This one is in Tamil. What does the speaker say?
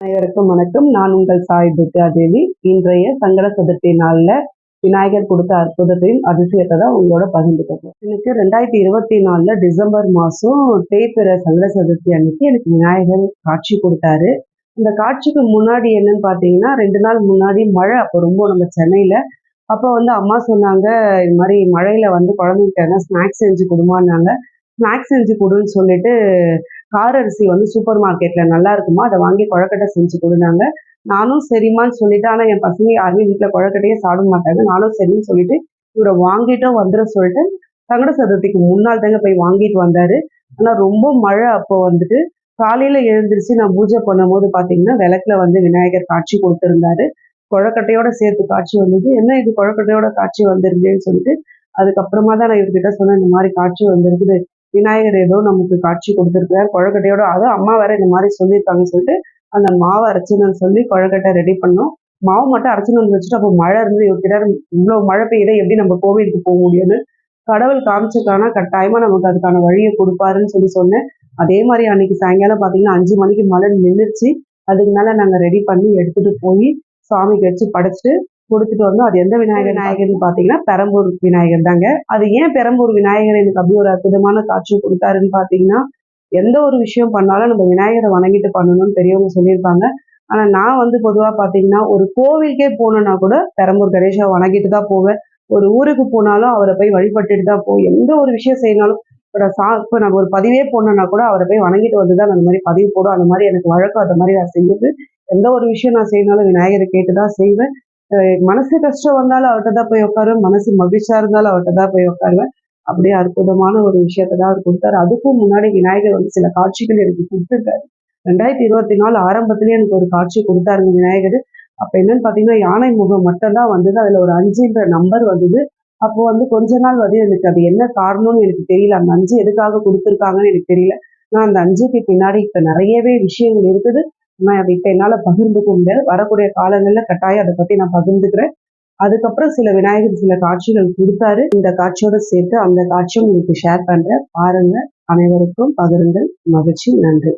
அனைவருக்கும் வணக்கம். நான் உங்கள் சாய் துர்கா தேவி இன்றைய சங்கட சதுர்த்தி நாளில் விநாயகர் கொடுத்த அற்புதத்தையும் அதிசயத்தை தான் உங்களோட பகிர்ந்துக்கிறோம் எனக்கு ரெண்டாயிரத்தி இருபத்தி நாலில் டிசம்பர் மாதம் தேய்பிற சங்கட சதுர்த்தி அன்னைக்கு எனக்கு விநாயகர் காட்சி கொடுத்தாரு. இந்த காட்சிக்கு முன்னாடி என்னன்னு பார்த்தீங்கன்னா ரெண்டு நாள் முன்னாடி மழை. அப்போ ரொம்ப நம்ம சென்னையில். அப்போ வந்து அம்மா சொன்னாங்க இது மாதிரி மழையில் வந்து குழந்தைகிட்ட ஸ்நாக்ஸ் செஞ்சு கொடுமான்னாங்க ஸ்நாக்ஸ் செஞ்சு கொடுன்னு சொல்லிட்டு கார அரிசி வந்து சூப்பர் மார்க்கெட்ல நல்லா இருக்குமா? அதை வாங்கி குழக்கட்டை செஞ்சு கொடுனாங்க. நானும் சரிம்மான்னு சொல்லிட்டு ஆனால் என் பசங்க யாருமே வீட்டில் குழக்கட்டையே சாப்பிட மாட்டாங்க. நானும் சரின்னு சொல்லிட்டு இவரை வாங்கிட்டோம் வந்துட சொல்லிட்டு சங்கட சதுர்த்திக்கு முன்னாள் தாங்க போய் வாங்கிட்டு வந்தாரு. ஆனால் ரொம்ப மழை அப்போ வந்துட்டு காலையில எழுந்திரிச்சு நான் பூஜை பண்ணும் போது பார்த்தீங்கன்னா விளக்குல வந்து விநாயகர் காட்சி கொடுத்துருந்தாரு. குழக்கட்டையோட சேர்த்து காட்சி வந்தது. என்ன இது குழக்கட்டையோட காட்சி வந்திருந்தேன்னு சொல்லிட்டு அதுக்கப்புறமா தான் நான் இவர்கிட்ட சொன்னேன் இந்த மாதிரி காட்சி வந்திருக்குது விநாயகர் ஏதோ நமக்கு காட்சி கொடுத்துருக்கிறார். குழக்கட்டையோட அதுவும் அம்மா வேற இந்த மாதிரி சொல்லியிருக்காங்கன்னு சொல்லிட்டு அந்த மாவை அரைச்சுன்னு சொல்லி குழக்கட்டை ரெடி பண்ணோம். மாவு மட்டும் அரைச்சுன்னு வந்து வச்சுட்டு அப்போ மழை இருந்து இவர்கிட்ட இவ்வளோ மழை பெய்யுதை எப்படி நம்ம கோவிலுக்கு போக முடியும்னு கடவுள் காமிச்சிருக்கானா கட்டாயமா நமக்கு அதுக்கான வழியை கொடுப்பாருன்னு சொல்லி சொன்னேன். அதே மாதிரி அன்னைக்கு சாயங்காலம் பார்த்தீங்கன்னா அஞ்சு மணிக்கு மழை நின்றுச்சு அதுக்கு மேலே நாங்கள் ரெடி பண்ணி எடுத்துட்டு போய் சாமிக்கு வச்சு படைச்சிட்டு கொடுத்துட்டு வந்தோம். அது எந்த விநாயகர் விநாயகர்னு பார்த்தீங்கன்னா பெரம்பூர் விநாயகர் தாங்க. அது ஏன் பெரம்பூர் விநாயகர் எனக்கு அப்படி ஒரு அற்புதமான காட்சி கொடுத்தாருன்னு பார்த்தீங்கன்னா எந்த ஒரு விஷயம் பண்ணாலும் நம்ம விநாயகரை வணங்கிட்டு பண்ணணும்னு பெரியவங்க சொல்லியிருப்பாங்க. ஆனால் நான் வந்து பொதுவாக பார்த்தீங்கன்னா ஒரு கோவிலுக்கே போனோன்னா கூட பெரம்பூர் கணேஷா வணங்கிட்டு தான் போவேன். ஒரு ஊருக்கு போனாலும் அவரை போய் வழிபட்டுட்டு தான் போய் எந்த ஒரு விஷயம் செய்யணாலும் இப்போ சா இப்போ நம்ம ஒரு பதிவே போனோன்னா கூட அவரை போய் வணங்கிட்டு வந்து தான் அந்த மாதிரி பதிவு போடும் அந்த மாதிரி எனக்கு வழக்கம் அந்த மாதிரி நான் செஞ்சது எந்த ஒரு விஷயம் நான் செய்யணாலும் விநாயகரை கேட்டு தான் செய்வேன். மனசு கஷ்டம் வந்தாலும் அவர்கிட்ட தான் போய் உட்காருவேன். மனசு மகிழ்ச்சியா இருந்தாலும் அவர்கிட்ட தான் போய் உட்காருவேன். அப்படியே அற்புதமான ஒரு விஷயத்த தான் அவர் கொடுத்தாரு. அதுக்கும் முன்னாடி விநாயகர் வந்து சில காட்சிகள் எனக்கு கொடுத்துருக்காரு. ரெண்டாயிரத்தி இருபத்தி நாலு ஆரம்பத்திலேயே எனக்கு ஒரு காட்சி கொடுத்தாருங்க விநாயகர். அப்ப என்னன்னு பாத்தீங்கன்னா யானை முகம் மட்டும் தான் வந்தது. அதுல ஒரு அஞ்சுன்ற நம்பர் வந்தது. அப்போ வந்து கொஞ்ச நாள் வந்து எனக்கு அது என்ன காரணம்னு எனக்கு தெரியல. அந்த அஞ்சு எதுக்காக கொடுத்துருக்காங்கன்னு எனக்கு தெரியல. நான் அந்த அஞ்சுக்கு பின்னாடி இப்ப நிறையவே விஷயங்கள் இருக்குது. நான் அதை இப்போ என்னால் பகிர்ந்துக்க முடியாது. வரக்கூடிய காலங்களில் கட்டாயம் அதை பற்றி நான் பகிர்ந்துக்கிறேன். அதுக்கப்புறம் சில விநாயகர் சில காட்சிகள் கொடுத்தாரு. இந்த காட்சியோட சேர்த்து அந்த காட்சியும் உங்களுக்கு ஷேர் பண்றேன். பாருங்க. அனைவருக்கும் பகிருங்கள். மகிழ்ச்சி. நன்றி.